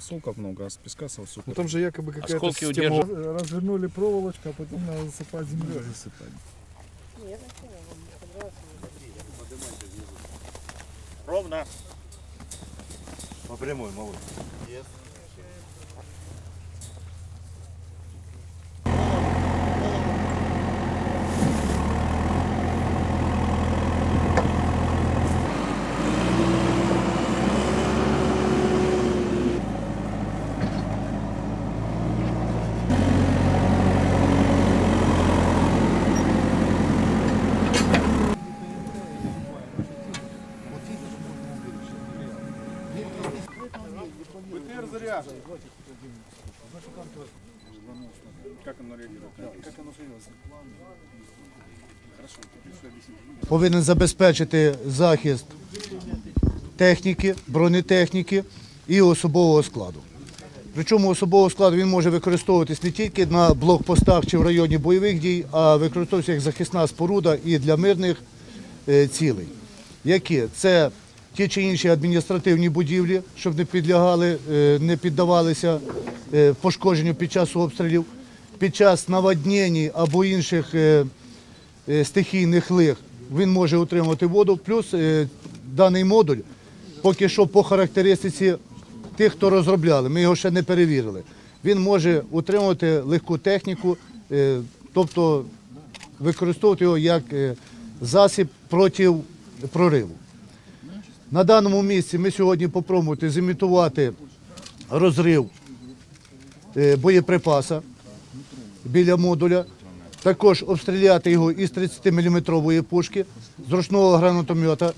Сулков много, а с песка с Ну там же якобы какая-то Осколки система. удерживают. Развернули проволочку, а потом надо засыпать землей. Ровно. По прямой, малыш. БТР заряжен. Как оно реагирует? Как оно объяснить. повинен забезпечити захист техніки, бронетехніки і особового складу. Причому особового складу він може використовуватись не тільки на блокпостах чи в районі бойових дій, а використовується як захисна споруда і для мирних е, цілей. Які? Це ті чи інші адміністративні будівлі, щоб не підлягали, е, не піддавалися е, пошкодженню під час обстрілів, під час наводнень або інших е, стихійних лих він може утримувати воду. Плюс даний модуль поки що по характеристиці тих, хто розробляли, ми його ще не перевірили. Він може утримувати легку техніку, тобто використовувати його як засіб проти прориву. На даному місці ми сьогодні попробуємо зімітувати розрив е, боєприпаса біля модуля. Також обстріляти його із 30-мм пушки, з ручного гранатомета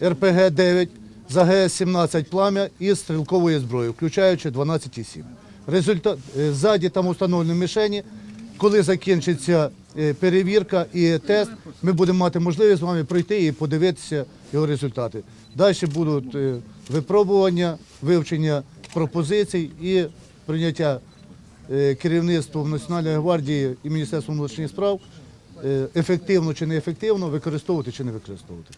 РПГ-9, з АГС-17 пламя і стрілкової зброї, включаючи 12,7. Результат е, ззаді там установлені мішені. Коли закінчиться перевірка і тест, ми будемо мати можливість з вами пройти і подивитися його результати. Далі будуть е, випробування, вивчення пропозицій і прийняття е, керівництвом Національної гвардії і Міністерством внутрішніх справ е, ефективно чи неефективно використовувати чи не використовувати.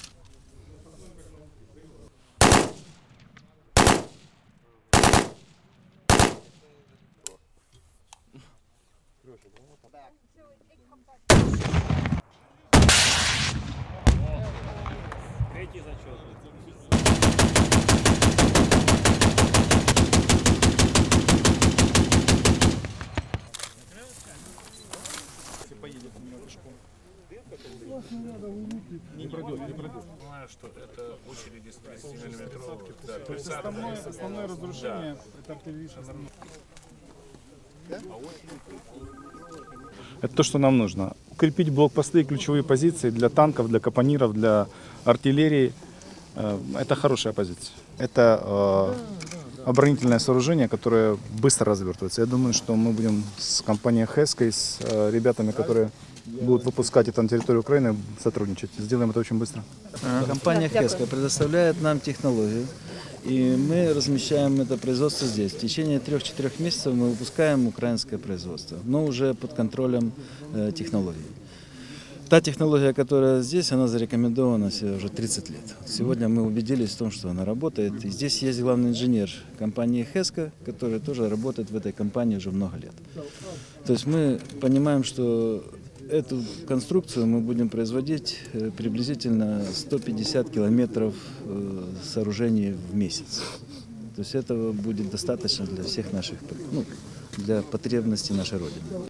Третий зачет. Не пройдет, не пройдет. Понимаю, что это очереди с 30 миллиметров. Да, То есть основное, основное разрушение это Это то, что нам нужно. Укрепить блокпосты и ключевые позиции для танков, для капониров, для артиллерии. Э, Это хорошая позиция. Это э, оборонительное сооружение, которое быстро развертывается. Я думаю, что мы будем с компанией Хеской, с э, ребятами, которые будут выпускать это на территорию Украины, сотрудничать. Сделаем это очень быстро. Компания Хеска предоставляет нам технологию, и мы размещаем это производство здесь. В течение трех-четырех месяцев мы выпускаем украинское производство, но уже под контролем э, технологий. Та технология, которая здесь, она зарекомендована уже 30 лет. Сегодня мы убедились в том, что она работает. И здесь есть главный инженер компании Хеска, который тоже работает в этой компании уже много лет. То есть мы понимаем, что эту конструкцию мы будем производить э, приблизительно 150 километров э, сооружений в месяц. То есть этого будет достаточно для всех наших, ну, для потребностей нашей Родины.